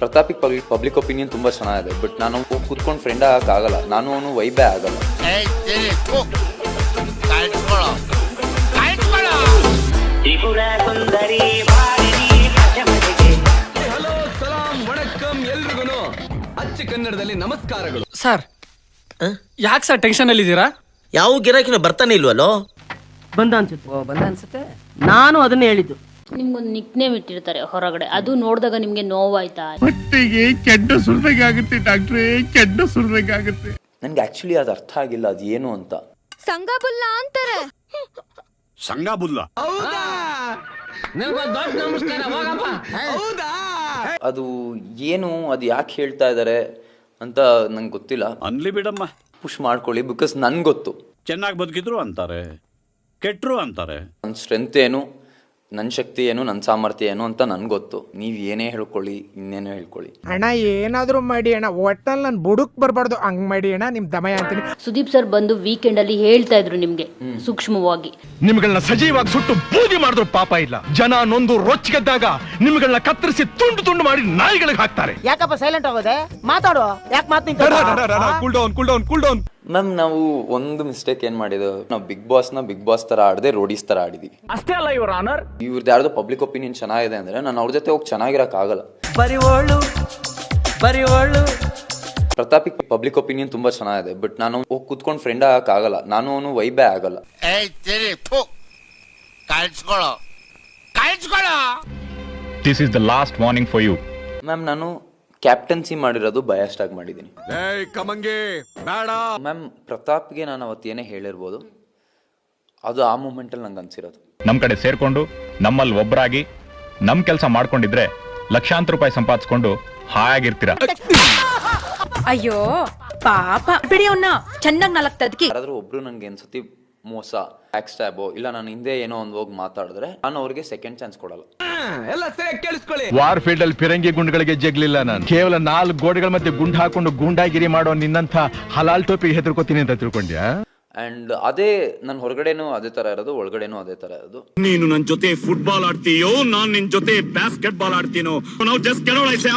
ಪ್ರತಾಪಿಗೆ public public opinion ತುಂಬಾ ಚೆನ್ನಾಗಿದೆ but ನಾನು ಕುತ್ಕೊಂಡು ಕೂತ್ಕೊಂಡು ಫ್ರೆಂಡ್ ಆಗಲ್ಲ. ನಾನು ಅವನು ವೈಬೇ ಆಗಲ್ಲ. ತ್ರಿಪುರ ಸುಂದರಿ ಭಾರಿಣಿ ಪಚಮತಿಗೆ ಹಲೋ ಸಲಾಂ ವಣಕ್ಕಂ ಎಲ್ರಿಗೂ ಅಚ್ಚ ಕನ್ನಡದಲ್ಲಿ ನಮಸ್ಕಾರಗಳು. ಸರ್ ಯಾಕೆ ಸರ್ ಟೆನ್ಷನ್ ಅಲ್ಲಿ ಇದ್ದೀರಾ ಯಾವ ಗಿರಾಕಿನ ಬರ್ತಾನೆ ಇಲ್ವಲ್ಲೋ? ಬಂದ ಅನ್ಸುತ್ತೆ. ಓ ಬಂದ ಅನ್ಸುತ್ತೆ. ನಾನು ಅದನ್ನ ಹೇಳಿದ್ದು. ನಿಮ್ಗೊಂದು ನಿಕ್ ನೇಮ್ ಇಟ್ಟಿರ್ತಾರೆ ಹೊರಗಡೆ. ಅದು ನೋಡಿದಾಗ ನಿಮ್ಗೆ ನೋವಾಯ್ತಾ? ಹೊಟ್ಟೆಗೆ ಕೆಡ್ಡ ಸುರ್ಬೇಕಾಗುತ್ತೆ ಡಾಕ್ಟ್ರೇ ಕೆಡ್ಡ ಸುರ್ಬೇಕಾಗುತ್ತೆ. ನನ್ಗೆ ಆಕ್ಚುಲಿ ಅದು ಅರ್ಥ ಆಗಿಲ್ಲ ಅದು ಏನು ಅಂತ. ಸಂಗಬುಲ್ಲ ಅಂತಾರೆ. ಸಂಗಾಬುಲ್ಲ? ಅದು ಏನು ಅದು ಯಾಕೆ ಹೇಳ್ತಾ ಇದ್ದಾರೆ ಅಂತ ನಂಗೆ ಗೊತ್ತಿಲ್ಲ. ಅನ್ಲಿ ಬಿಡಮ್ಮ. ಪುಷ್ ಮಾಡ್ಕೊಳ್ಳಿ ಬಿಕಾಸ್ ನನ್ಗೆ ಗೊತ್ತು. ಚೆನ್ನಾಗಿ ಬದುಕಿದ್ರು ಅಂತಾರೆ ಕೆಟ್ಟರು ಅಂತಾರೆ. ನನ್ನ ಸ್ಟ್ರೆಂತ್ ಏನು? ನನ್ನ ಶಕ್ತಿ ಏನು ನನ್ನ ಸಾಮರ್ಥ್ಯ ಏನು ಅಂತ ನನ್ಗೆ ಗೊತ್ತು. ನೀವು ಏನೇ ಹೇಳ್ಕೊಳ್ಳಿ ಇನ್ನೇನೋ ಹೇಳ್ಕೊಳ್ಳಿ. ಅಣ್ಣ ಏನಾದರೂ ಮಾಡಿ ಅಣ್ಣ. ಒಟ್ಟಲ್ಲಿ ನಾನು ಬುಡುಕ್ ಬರಬಾರ್ದು. ಹಂಗ್ ಮಾಡಿ ಅಣ್ಣ ನಿಮ್ಮ ದಮಯ ಅಂತೀನಿ. ಸುದೀಪ್ ಸರ್ ಬಂದು ವೀಕೆಂಡ್ ಅಲ್ಲಿ ಹೇಳ್ತಾ ಇದ್ರು ನಿಮ್ಗೆ ಸೂಕ್ಷ್ಮವಾಗಿ. ನಿಮ್ಗಳನ್ನ ಸಜೀವಾಗಿ ಸುಟ್ಟು ಬೂದಿ ಮಾಡಿದ್ರು ಪಾಪ ಇಲ್ಲ. ಜನ ನೊಂದು ರೊಚ್ಚಿಗೆದ್ದಾಗ ನಿಮ್ಗಳನ್ನ ಕತ್ತರಿಸಿ ತುಂಡು ತುಂಡು ಮಾಡಿ ನಾಯಿಗಳಿಗೆ ಹಾಕ್ತಾರೆ. ಯಾಕಪ್ಪ ಸೈಲೆಂಟ್ ಆಗೋದೆ? ಮಾತಾಡು ಯಾಕೆ ಮಾತು cool down cool down cool down ma'am ನಾವು ಒಂದು ಮಿಸ್ಟೇಕ್ ಏನ್ ಮಾಡಿದ್ದು? ನಾವು ಬಿಗ್ ಬಾಸ್ನ ಬಿಗ್ ಬಾಸ್ ತರ ಆಡದೆ ರೋಡೀಸ್ ತರ ಆಡಿದ್ವಿ. ಅಷ್ಟೇ ಅಲ್ಲ ಇವ್ರ ಆನರ್ ಇವ್ರದ್ದು ಯಾರ್ದು ಪಬ್ಲಿಕ್ ಒಪಿನಿಯನ್ ಚೆನ್ನಾಗಿದೆ ಅಂದ್ರೆ ನಾನು ಅವ್ರ ಜೊತೆ ಹೋಗಿ ಚೆನ್ನಾಗಿರಕ್ ಆಗಲ್ಲ. ಒಳ್ಳು ಬರಿ ಪ್ರತಾಪ್ ಪ್ರತಾಪಿಗೆ ಪಬ್ಲಿಕ್ ಒಪಿನಿಯನ್ ತುಂಬಾ ಚೆನ್ನಾಗಿದೆ ಬಟ್ ನಾನು ಹೋಗಿ ಕೂತ್ಕೊಂಡು ಫ್ರೆಂಡ್ ಆಗಕ್ಕಾಗಲ್ಲ ನಾನು ಅವನು ವೈಬೇ ಆಗಲ್ಲ. ಏಯ್ ತಿರಿ ಥು. ಕಾಯ್ಟ್ಕೊಳ್ಳೋ ಕಾಯ್ಟ್ಕೊಳ್ಳೋ this is the last warning for you ma'am ನಾನು ಕ್ಯಾಪ್ಟನ್ಸಿ ಮಾಡಿರೋದು ಬಯಾಸ್ಟ್ ಆಗಿ ಮಾಡಿದ್ದೀನಿ ಕಮಂಗೆ ಬೇಡ. ಮ್ಯಾಮ್ ಪ್ರತಾಪ್ಗೆ ನಾನು ಅವತ್ತೇನೇ ಹೇಳಿರ್ಬೋದು. ಅದು ಆ ಮೂಮೆಂಟಲ್ಲಿ ನಂಗೆ ಅನ್ಸಿರೋದು. ನಮ್ಮ ಕಡೆ ಸೇರ್ಕೊಂಡು ನಮ್ಮಲ್ಲಿ ಒಬ್ಬರಾಗಿ ನಮ್ಮ ಕೆಲಸ ಮಾಡ್ಕೊಂಡಿದ್ರೆ ಲಕ್ಷಾಂತರ ರೂಪಾಯಿ ಸಂಪಾದಿಸ್ಕೊಂಡು ಹಾಯಾಗಿರ್ತೀರ. ಅಯ್ಯೋ ಪಾಪ. ಬಿಡಿ ಅವನ್ನ ಚೆನ್ನಾಗಿ ನಾಲ್ಕು ತದ್ಕಿ ಯಾರಾದ್ರೂ ಒಬ್ರು ನನಗೆ ಅನ್ಸತಿ ಮೋಸ ಬ್ಯಾಕ್ ಸ್ಟ್ಯಾಬೋ ಇಲ್ಲ ನಾನು ಹಿಂದೆ ಏನೋ ಒಂದು ಹೋಗಿ ಮಾತಾಡಿದ್ರೆ ನಾನು ಅವ್ರಿಗೆ ಸೆಕೆಂಡ್ ಚಾನ್ಸ್ ಕೊಡಲ್ಲ. ಎಲ್ಲ ಸರಿಯಾಗಿ ಕೇಳಿಸ್ಕೊಳ್ಳಿ. ವಾರ್ ಫೀಲ್ಡ್ ಅಲ್ಲಿ ಫಿರಂಗಿ ಗುಂಡುಗಳಿಗೆ ಜಗ್ಲಿಲ್ಲ ನಾನು. ಕೇವಲ ನಾಲ್ಕು ಗೋಡೆಗಳ ಮಧ್ಯೆ ಗುಂಡು ಹಾಕೊಂಡು ಗುಂಡಾಗಿರಿ ಮಾಡೋ ನಿನ್ನಂತ ಹಲಾಲ್ ಟೋಪಿ ಹೆದರ್ಕೋತೀನಿ ಅಂತ ತಿಳ್ಕೊಂಡ್ಯಾ? ಅಂಡ್ ಅದೇ ನನ್ನ ಹೊರಗಡೆನೂ ಅದೇ ತರ ಇರೋದು ಒಳಗಡೆನೂ ಅದೇ ತರ ಇರೋದು. ನೀನು ನನ್ ಜೊತೆ ಫುಟ್ಬಾಲ್ ಆಡ್ತೀಯೋ ನಾನ್ ನಿನ್ ಜೊತೆ ಬ್ಯಾಸ್ಕೆಟ್ ಬಾಲ್ ಆಡ್ತೀನೋ ನಾವು ಜಸ್ಟ್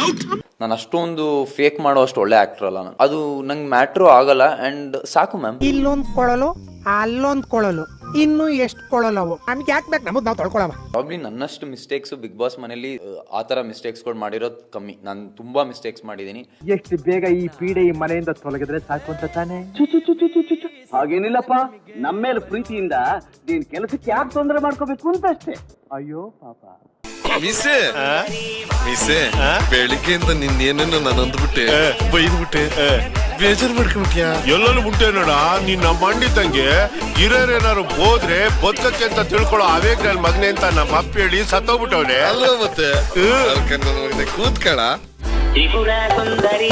ಔಟ್ ನಾನು ಅಷ್ಟೊಂದು ಫೇಕ್ ಮಾಡೋ ಅಷ್ಟು ಒಳ್ಳೆ ಆಕ್ಟರ್ ಅಲ್ಲ ನಾನು. ಅದು ನಂಗೆ ಮ್ಯಾಟ್ರೂ ಆಗಲ್ಲ ಅಂಡ್ ಸಾಕು ಮ್ಯಾಮ್ ಇಲ್ಲೊಂದು ಕೊಳಲು ಅಲ್ಲೊಂದು ಕೊಳಲು ಇನ್ನು ಎಷ್ಟು ಕೊಳಲವು ನಮ್ಗೆ ಯಾಕೆ ಬೇಕು? ನಮಗೆ ನಾವು ತೊಳ್ಕೊಳವ. ಪ್ರಾಬ್ಲಿ ನನ್ನಷ್ಟು ಮಿಸ್ಟೇಕ್ಸ್ ಬಿಗ್ ಬಾಸ್ ಮನೇಲಿ ಆ ಮಿಸ್ಟೇಕ್ಸ್ಗಳು ಮಾಡಿರೋದು ಕಮ್ಮಿ. ನಾನು ತುಂಬಾ ಮಿಸ್ಟೇಕ್ಸ್ ಮಾಡಿದೀನಿ. ಎಷ್ಟು ಬೇಗ ಈ ಪೀಡೆ ಈ ಮನೆಯಿಂದ ತೊಲಗಿದ್ರೆ ಸಾಕು ಅಂತ ತಾನೆ? ಹಾಗೇನಿಲ್ಲಪ್ಪ. ನಮ್ಮ ಮೇಲೆ ಪ್ರೀತಿಯಿಂದ ನೀನ್ ಕೆಲಸಕ್ಕೆ ಯಾಕೆ ತೊಂದರೆ ಮಾಡ್ಕೋಬೇಕು ಅಂತ ಅಷ್ಟೇ. ಅಯ್ಯೋ ಪಾಪ. ಮಿಸೆ ಮಿಸೆ ಬೆಳಿಗ್ಗೆಯಿಂದ ನಿನ್ನೇನೇನು ನಾನು ಅಂದ್ಬಿಟ್ಟೆ. ಬೈದ್ಬಿಟ್ಟೆ. ಬೇಜಾರು ಮಾಡ್ಕೊಂಬಿಟ್ಯಾ? ಎಲ್ಲರೂ ಬಿಟ್ಟೆ ನೋಡ ನಿನ್ನ ತಂಗೆ ಹಿರಿಯರೇನಾರು ಹೋದ್ರೆ ಬದುಕಕ್ಕೆ ಅಂತ ತಿಳ್ಕೊಳ್ಳೋ ಅವೇಗ ನನ್ ಮಗನೆ ಅಂತ ನಮ್ಮ ಅಪ್ಪ ಹೇಳಿ ಸತ್ತೋಗ್ಬಿಟ್ಟವ್ನೆ. ಅಲ್ಲ ಮತ್ತೆ? ಕೂತ್ಕಳ ತ್ರಿಪುರ ಸುಂದರಿ